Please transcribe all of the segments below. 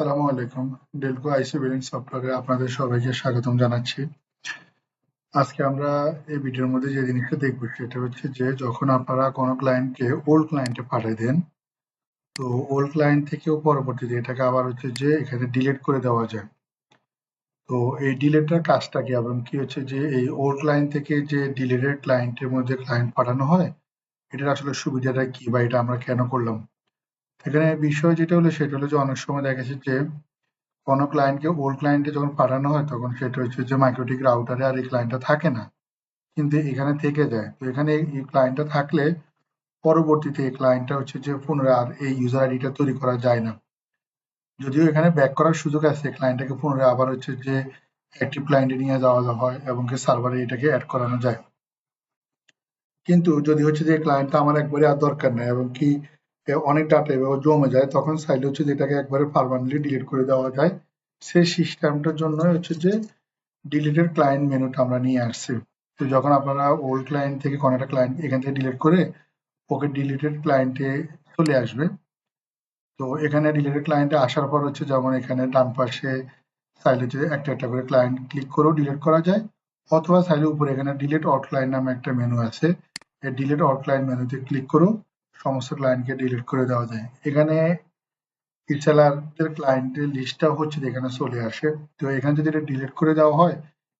আসসালামু আলাইকুম। ডেলকো আইসি বিলিং সফটওয়্যারে আপনাদের সবাইকে স্বাগতম জানাচ্ছি। আজকে আমরা এই ভিডিওর মধ্যে যে জিনিসটা দেখব সেটা হচ্ছে যে যখন আপনারা কোনো ক্লায়েন্টকে ওল্ড ক্লায়েন্টে পাঠিয়ে দেন, তো ওল্ড ক্লায়েন্ট থেকেও পরবর্তীতে এটাকে আবার হচ্ছে যে এখানে ডিলিট করে দেওয়া যায়। তো এই ডিলেটের কাজটা কি? এবং কি হচ্ছে যে এই ওল্ড ক্লায়েন্ট থেকে যে ডিলেটেড ক্লায়েন্টের মধ্যে ক্লায়েন্ট পাঠানো হয়, এটার আসলে সুবিধাটা কি বা এটা আমরা কেন করলাম? এখানে বিষয় যেটা হলো, সেটা হলো যে অনেক সময় দেখা গেছে যে কোনো ক্লায়েন্টকে ওল্ড ক্লায়েন্টে যখন পাঠানো হয়, তখন সেটা হচ্ছে যে মাইক্রোটিক রাউটারে আর এই ক্লায়েন্টটা থাকে না। কিন্তু এখানে থেকে যায়। তো এখানে এই ক্লায়েন্টটা থাকলে পরবর্তীতে এই ক্লায়েন্টটা হচ্ছে যে পুনরায় আর এই ইউজার আইডিটা তৈরি করা যায় না। যদিও এখানে ব্যাক করার সুযোগ আছে ক্লায়েন্টটাকে পুনরায় আবার হচ্ছে যে অ্যাক্টিভ ক্লায়েন্টে নিয়ে যাওয়া হয় এবং কি সার্ভারে এটাকে অ্যাড করানো যায়। কিন্তু যদি হচ্ছে যে ক্লায়েন্টটা আমার একবারে আর দরকার নেই, এবং কি অনেক ডাটা এভাবে জমে যায়, তখন চাইলে হচ্ছে যেটাকে একবারে পারমানেন্টলি ডিলিট করে দেওয়া যায়। সেই সিস্টেমটার জন্য হচ্ছে যে ডিলিটেড ক্লায়েন্ট মেনুটা আমরা নিয়ে আসছি। তো যখন আপনারা ওল্ড ক্লায়েন্ট থেকে কোনো একটা ক্লায়েন্ট এখান থেকে ডিলিট করে ওকে ডিলিটেড ক্লায়েন্টে চলে আসবে। তো এখানে ডিলিটেড ক্লায়েন্টে আসার পর হচ্ছে যেমন এখানে ডান পাশে চাইলে যে একটা একটা করে ক্লায়েন্ট ক্লিক করেও ডিলিট করা যায়, অথবা চাইলে উপরে এখানে ডিলিট ক্লায়েন্ট নামে একটা মেনু আছে। এই ডিলিট ক্লায়েন্ট মেনুতে ক্লিক করেও সমস্ত ক্লায়েন্টকে ডিলিট করে দেওয়া যায়। এখানে রিসেলারদের ক্লায়েন্টের লিস্টটা হচ্ছে এখানে চলে আসে। তো এখানে যদি এটা ডিলিট করে দেওয়া হয়,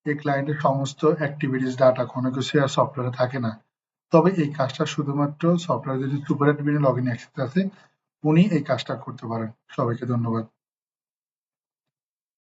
এই ক্লায়েন্টের সমস্ত অ্যাক্টিভিটিস ডাটা কোনো কিছু আর সফটওয়্যারে থাকে না। তবে এই কাজটা শুধুমাত্র সফটওয়্যার যদি সুপার অ্যাডমিনে লগ ইন অ্যাক্সেস আছে। উনি এই কাজটা করতে পারেন। সবাইকে ধন্যবাদ।